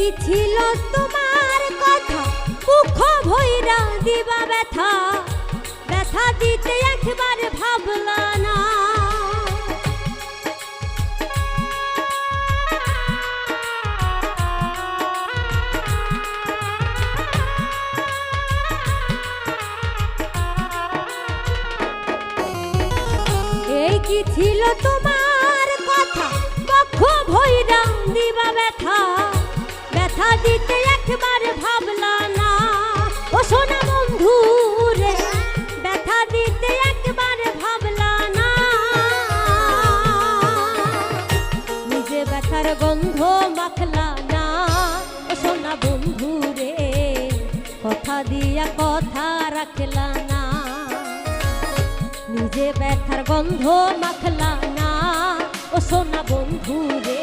কি ছিল তোমার কথা? মুখ ভৈরা দিবা ব্যথা। ব্যথা দিতে একবার ভাবলা না। কি ছিল তোমার কথা? পক্ষ ভৈরা দিবা ব্যথা। ব্যথা দিতে একবার ভাবলা না। ও সোনা বন্ধু রে, ব্যথা দিতে একবার ভাবলা না। নিজে ব্যথার গন্ধ মাখলা না। ও সোনা বন্ধু রে, কথা দিয়া কথা রাখলা না। নিজে ব্যথার গন্ধ মাখলা না। ও সোনা বন্ধু রে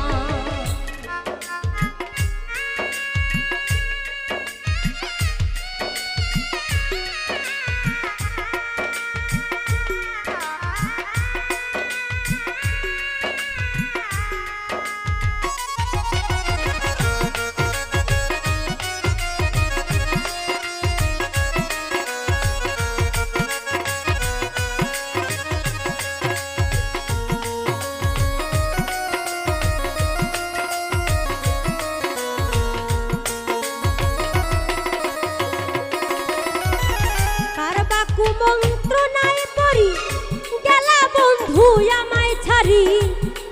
বন্ধু আমায় ছাড়ি,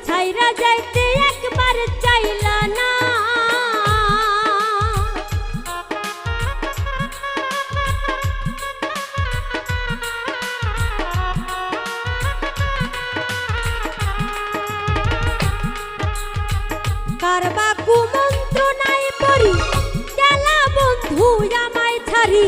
ছাইরা যাইতে একবার চাইলা না। কার বাকু নাই পড়ি, গেলা বন্ধু আমায় ছাড়ি।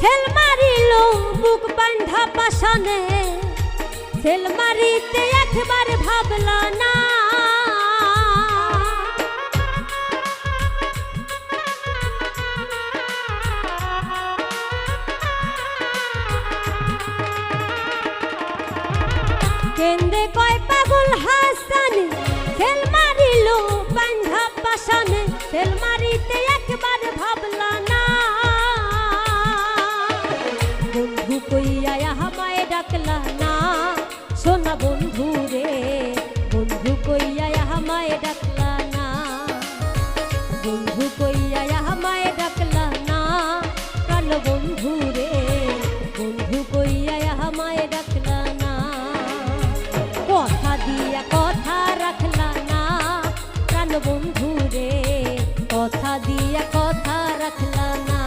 ছেল মারিল বুক বান্ধা পাশানে ছেল মারিতে একবার ভাবলা না। কেন্দে কইয়া আমায় ডাকলা না কথা দিয়া কথা রাখলা না প্রাণ বন্ধু রে কথা দিয়া কথা রাখলা না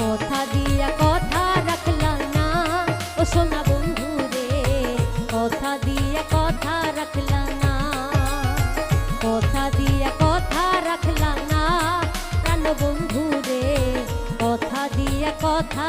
কথা দিয়া কথা রাখলা না ও সোনা বন্ধু রে কথা দিয়া কথা রাখলা না কথা দিয়া কথা রাখলা না প্রাণ বন্ধু রে কথা দিয়া কথা